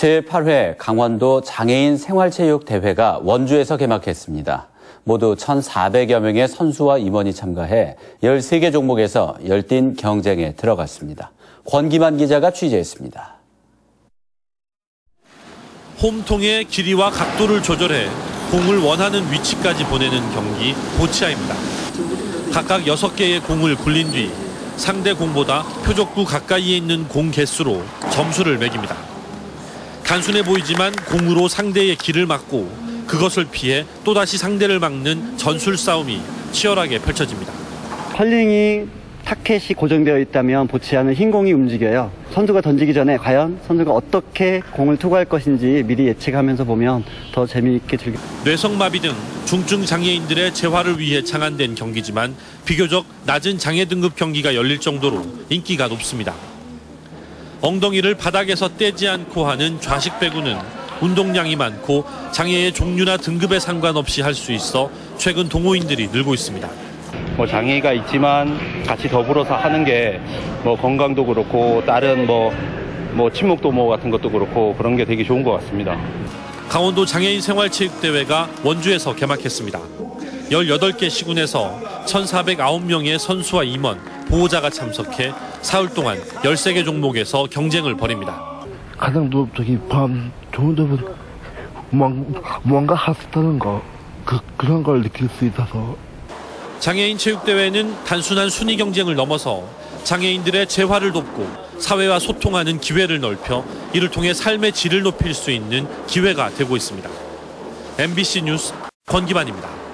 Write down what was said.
제8회 강원도 장애인 생활체육 대회가 원주에서 개막했습니다. 모두 1,400여 명의 선수와 임원이 참가해 13개 종목에서 열띤 경쟁에 들어갔습니다. 권기만 기자가 취재했습니다. 홈통의 길이와 각도를 조절해 공을 원하는 위치까지 보내는 경기 보치아입니다. 각각 6개의 공을 굴린 뒤 상대 공보다 표적구 가까이에 있는 공 개수로 점수를 매깁니다. 단순해 보이지만 공으로 상대의 길을 막고 그것을 피해 또다시 상대를 막는 전술 싸움이 치열하게 펼쳐집니다. 컬링이 타켓이 고정되어 있다면 보치아는 흰 공이 움직여요. 선수가 던지기 전에 과연 선수가 어떻게 공을 투구할 것인지 미리 예측하면서 보면 더 재미있게 즐기. 뇌성마비 등 중증 장애인들의 재활을 위해 창안된 경기지만 비교적 낮은 장애 등급 경기가 열릴 정도로 인기가 높습니다. 엉덩이를 바닥에서 떼지 않고 하는 좌식 배구는 운동량이 많고 장애의 종류나 등급에 상관없이 할 수 있어 최근 동호인들이 늘고 있습니다. 뭐 장애가 있지만 같이 더불어서 하는 게 뭐 건강도 그렇고 다른 뭐, 뭐 친목 도모 같은 것도 그렇고 그런 게 되게 좋은 것 같습니다. 강원도 장애인 생활체육대회가 원주에서 개막했습니다. 18개 시군에서 1,409명의 선수와 임원, 보호자가 참석해 사흘 동안 13개 종목에서 경쟁을 벌입니다. 가장 또 저기 반 좋은 점은 뭔가, 하셨다는 거 그, 그런 걸 느낄 수 있어서 장애인 체육대회는 단순한 순위 경쟁을 넘어서 장애인들의 재활을 돕고 사회와 소통하는 기회를 넓혀 이를 통해 삶의 질을 높일 수 있는 기회가 되고 있습니다. MBC 뉴스 권기만입니다.